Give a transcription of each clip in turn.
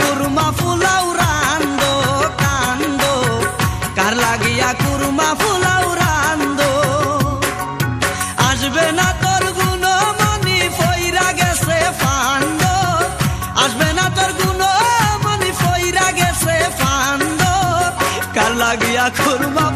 কুরমা ফুলাও রান্দো কান্দো? কার লাগিয়া কুরমা ফুলাও আসবে না তোর গুনো মনি ফইরা গেছে ফান্দ। আসবে না তোর গুনো মনি ফইরা গেছে ফান্দ। কার লাগিয়া কুরমা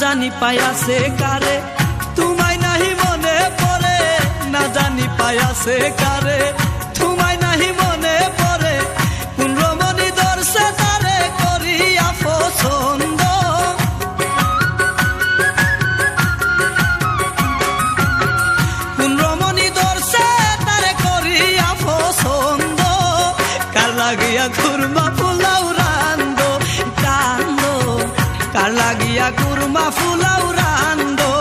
জানি পায়াছে কারে? তোমায় নাহি মনে পড়ে না জানি পায়াছে কারে? কার লাগিয়া কুরমা ফুলাও রান্দো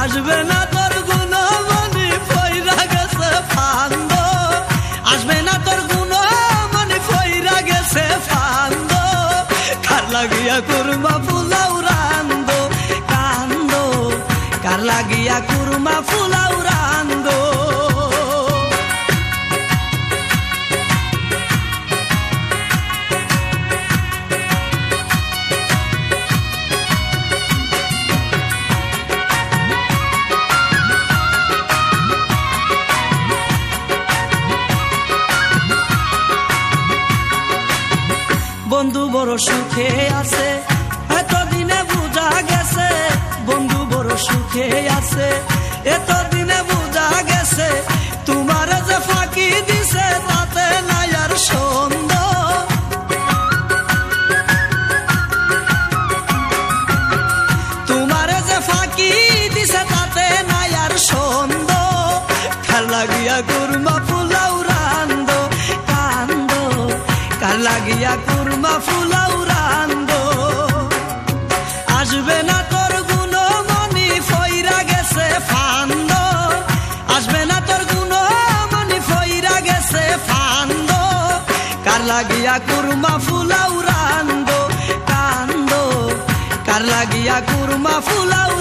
আসবে না গেছে ফান্দ। গেছে ফান্দ। লাগিয়া কুরমা ফুলাও রান্দো কান্দো। কার লাগিয়া কুরমা ফুলাও রান্দো বন্ধু বড় সুখে আছে। এতদিনে বুঝা গেছে বন্ধু বড় সুখে আছে। এতদিনে বুঝা গেছে লাগিয়া কুরমা ফুলাও রান্দ আসবে না তোর গুণ মনি ফইরা গেছে ফান্দ। আসবে না তোর গুণ মনি ফইরা গেছে ফান্দ। কার লাগিয়া কুরমা ফুলাও রান্দ কান্দ। কার লাগিয়া কুরমা ফুলাও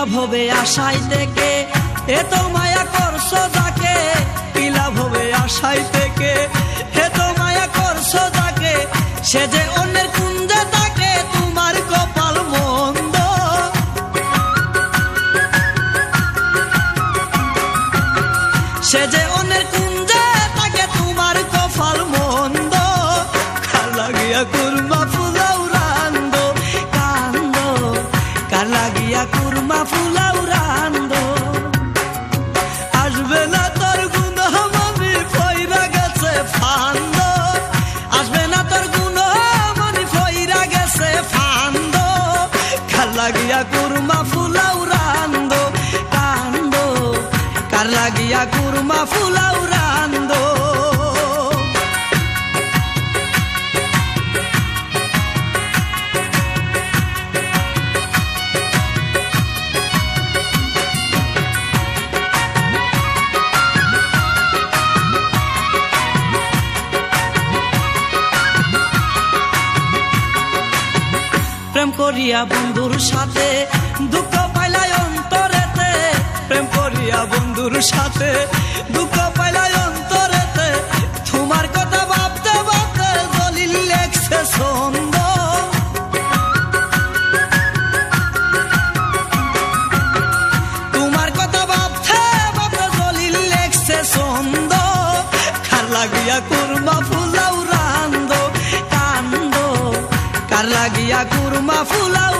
কিলাভ হবে আশাই থেকে। এত মায়া করছ যাকে। পিলা হবে আশাই কার লাগিয়া কুরমা ফুলাও রান্দ প্রেম করিয়া বন্ধুর সাথে দুঃখ বন্ধুর সাথে, দুঃখ পাইলাই অন্তরেতে। তোমার কথা ভাবতে ভাবতে দলিল লেখছে ছন্দ। তোমার কথা ভাবতে ভাবতে দলিল লেখছে লাগিয়া কুরমা ফুলাও রান্দ কান্দ। কার লাগিয়া কুরমা ফুলাও